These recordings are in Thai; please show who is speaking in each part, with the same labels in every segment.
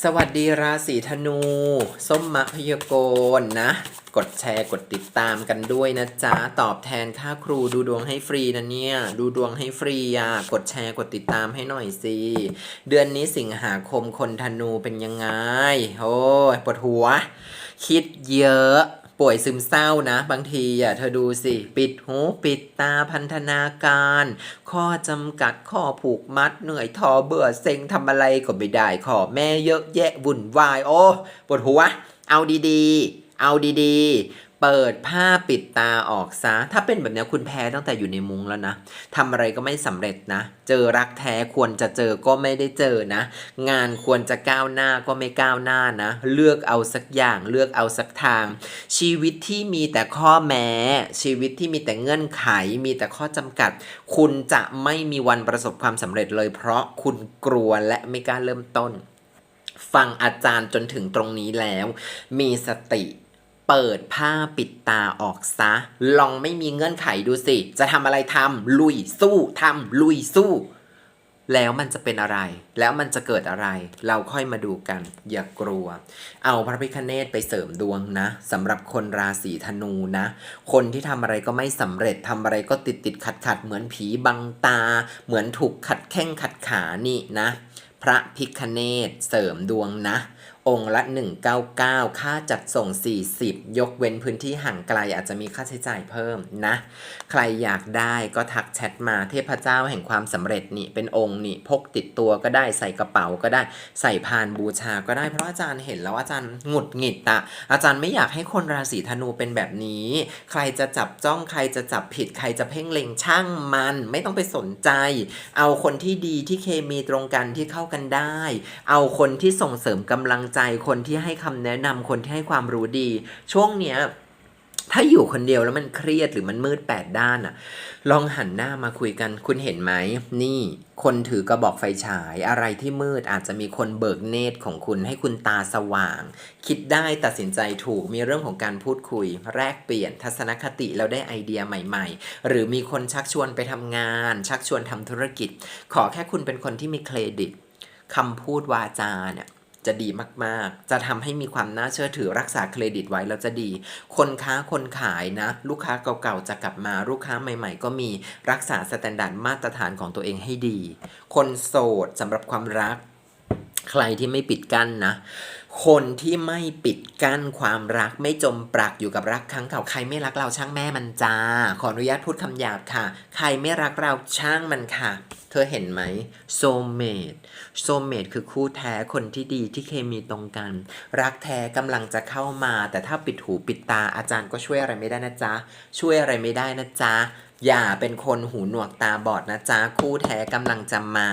Speaker 1: สวัสดีราศีธนู ส้มมะพยากรณ์นะ กดแชร์กดติดตามกันด้วยนะจ๊ะ ตอบแทนค่าครูดูดวงให้ฟรีนะเนี่ย ดูดวงให้ฟรีอะ กดแชร์กดติดตามให้หน่อยสิ เดือนนี้สิงหาคมคนธนูเป็นยังไง โอ้ยปวดหัว คิดเยอะ ป่วยซึมเศร้านะ บางทีอะเธอดูสิ ปิดหูปิดตาพันธนาการ ข้อจำกัดข้อผูกมัดเหนื่อยทอเบื่อเซ็งทำอะไรก็ไม่ได้ขอแม่เยอะแยะวุ่นวาย โอ้ปวดหัว เอาดีๆ เอาดีๆ เปิดผ้าปิดตาออกซะ ถ้าเป็นแบบนี้คุณแพ้ตั้งแต่อยู่ในมุ้งแล้วนะทำอะไรก็ไม่สำเร็จนะ เจอรักแท้ควรจะเจอก็ไม่ได้เจอนะ งานควรจะก้าวหน้าก็ไม่ก้าวหน้านะ เลือกเอาสักอย่างเลือกเอาสักทาง ชีวิตที่มีแต่ข้อแม้ ชีวิตที่มีแต่เงื่อนไข มีแต่ข้อจำกัด คุณจะไม่มีวันประสบความสำเร็จเลย เพราะคุณกลัวและไม่กล้าเริ่มต้น ฟังอาจารย์จนถึงตรงนี้แล้ว มีสติ เปิดผ้าปิดตาออกซะ ลองไม่มีเงื่อนไขดูสิ จะทำอะไรทำลุยสู้ทำลุยสู้ แล้วมันจะเป็นอะไร แล้วมันจะเกิดอะไร เราค่อยมาดูกัน อย่ากลัว เอาพระพิคเนตไปเสริมดวงนะสำหรับคนราศีธนูนะ คนที่ทำอะไรก็ไม่สำเร็จทำอะไรก็ติดติดขัดขัดเหมือนผีบังตา เหมือนถูกขัดแข้งขัดขานี่นะ พระพิคเนตเสริมดวงนะ องค์ละ 199 ค่าจัดส่ง 40 ยกเว้นพื้นที่ห่างไกลอาจจะมีค่าใช้จ่ายเพิ่มนะ ใครอยากได้ก็ทักแชทมาเทพเจ้าแห่งความสำเร็จนี่เป็นองค์นี่พกติดตัวก็ได้ใส่กระเป๋าก็ได้ใส่พานบูชาก็ได้เพราะอาจารย์เห็นแล้วอาจารย์หงุดหงิดอะอาจารย์ไม่อยากให้คนราศีธนูเป็นแบบนี้ ใครจะจับจ้องใครจะจับผิดใครจะเพ่งเล็งช่างมัน ไม่ต้องไปสนใจ เอาคนที่ดีที่เคมีตรงกันที่เข้ากันได้ เอาคนที่ส่งเสริมกำลังใจคนที่ให้คำแนะนำคนที่ให้ความรู้ดี ช่วงเนี้ยถ้าอยู่คนเดียวแล้วมันเครียดหรือมันมืดแปดด้านอะลองหันหน้ามาคุยกัน คุณเห็นไหม นี่ คนถือกระบอกไฟฉาย อะไรที่มืดอาจจะมีคนเบิกเนตรของคุณให้คุณตาสว่าง คิดได้ตัดสินใจถูกมีเรื่องของการพูดคุย แลกเปลี่ยนทัศนคติแล้วได้ไอเดียใหม่ ๆ หรือมีคนชักชวนไปทำงาน ชักชวนทำธุรกิจ ขอแค่คุณเป็นคนที่มีเครดิตคำพูดวาจาเนี่ย จะดีมากๆ จะทำให้มีความน่าเชื่อถือรักษาเครดิตไว้แล้วจะดี คนค้าคนขายนะ ลูกค้าเก่าๆจะกลับมาลูกค้าใหม่ ๆ ก็มีรักษาสแตนดาร์ดมาตรฐานของตัวเองให้ดี คนโสดสำหรับความรัก ใครที่ไม่ปิดกั้นนะ คนที่ไม่ปิดกั้นความรักไม่จมปลักอยู่กับรักครั้งเก่าใครไม่รักเราช่างแม่มันจ้า ขออนุญาตพูดคำหยาบค่ะ ใครไม่รักเราช่างมันค่ะ เธอเห็นไหมโซเมดโซเมดคือคู่แท้คนที่ดีที่เคมีตรงกัน รักแท้กำลังจะเข้ามา แต่ถ้าปิดหูปิดตาอาจารย์ก็ช่วยอะไรไม่ได้นะจ๊ะช่วยอะไรไม่ได้นะจ๊ะ อย่าเป็นคนหูหนวกตาบอดนะจ๊ะคู่แท้กำลังจะมา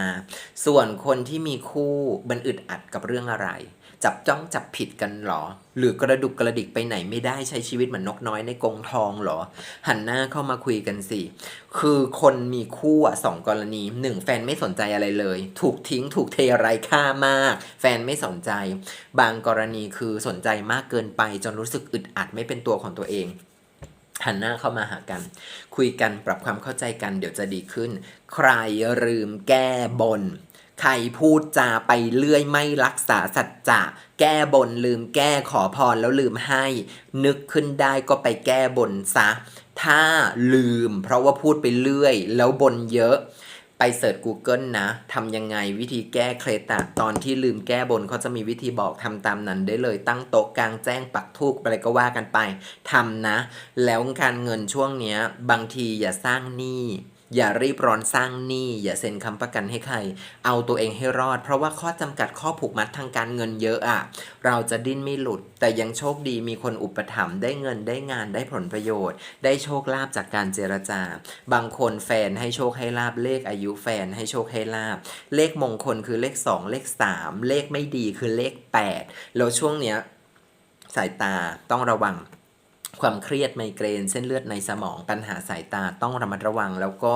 Speaker 1: ส่วนคนที่มีคู่มันอึดอัดกับเรื่องอะไร จับจ้องจับผิดกันเหรอ หรือกระดุกกระดิกไปไหนไม่ได้ใช้ชีวิตเหมือนนกน้อยในกรงทองเหรอ หันหน้าเข้ามาคุยกันสิ คือคนมีคู่อะสองกรณีหนึ่งแฟนไม่สนใจอะไรเลย ถูกทิ้งถูกเทไร้ค่ามาก แฟนไม่สนใจ บางกรณีคือสนใจมากเกินไปจนรู้สึกอึดอัดไม่เป็นตัวของตัวเอง หันหน้าเข้ามาหากัน คุยกันปรับความเข้าใจกันเดี๋ยวจะดีขึ้น ใครลืมแก้บน ใครพูดจาไปเรื่อยไม่รักษาสัจจะแก้บนลืมแก้ขอพรแล้วลืมให้ นึกขึ้นได้ก็ไปแก้บนซะ ถ้าลืมเพราะว่าพูดไปเรื่อย แล้วบนเยอะ ไปเสิร์ช Google นะทำยังไงวิธีแก้เคล็ดอะตอนที่ลืมแก้บนเขาจะมีวิธีบอกทำตามนั้นได้เลยตั้งโต๊ะกลางแจ้งปักทูกอะไรก็ว่ากันไปทำนะ แล้วการเงินช่วงเนี้ยบางทีอย่าสร้างหนี้ อย่ารีบร้อนสร้างหนี้อย่าเซ็นค้ำประกันให้ใคร เอาตัวเองให้รอด เพราะว่าข้อจำกัดข้อผูกมัดทางการเงินเยอะอะเราจะดิ้นไม่หลุด แต่ยังโชคดีมีคนอุปถัมภ์ได้เงินได้งานได้ผลประโยชน์ ได้โชคลาภจากการเจรจา บางคนแฟนให้โชคให้ลาบเลขอายุแฟนให้โชคให้ลาบ เลขมงคลคือเลข 2 เลข 3 เลขไม่ดีคือเลข 8 แล้วช่วงเนี้ยสายตาต้องระวัง ความเครียดไมเกรน เส้นเลือดในสมองปัญหาสายตาต้องระมัดระวัง แล้วก็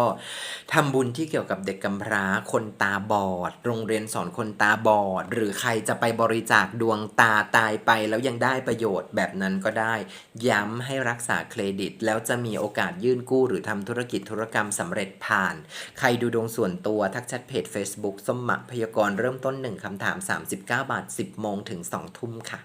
Speaker 1: ทำบุญที่เกี่ยวกับเด็กกำพร้าคนตาบอด โรงเรียนสอนคนตาบอด หรือใครจะไปบริจาคดวงตาตายไป แล้วยังได้ประโยชน์แบบนั้นก็ได้ ย้ำให้รักษาเครดิต แล้วจะมีโอกาสยื่นกู้หรือทำธุรกิจธุรกรรมสำเร็จผ่าน ใครดูดวงส่วนตัวทักแชทเพจ Facebook ส้มหมักพยากรณ์เริ่มต้น 1คำถาม 39 บาท 10 โมงถึง 2 ทุ่มค่ะ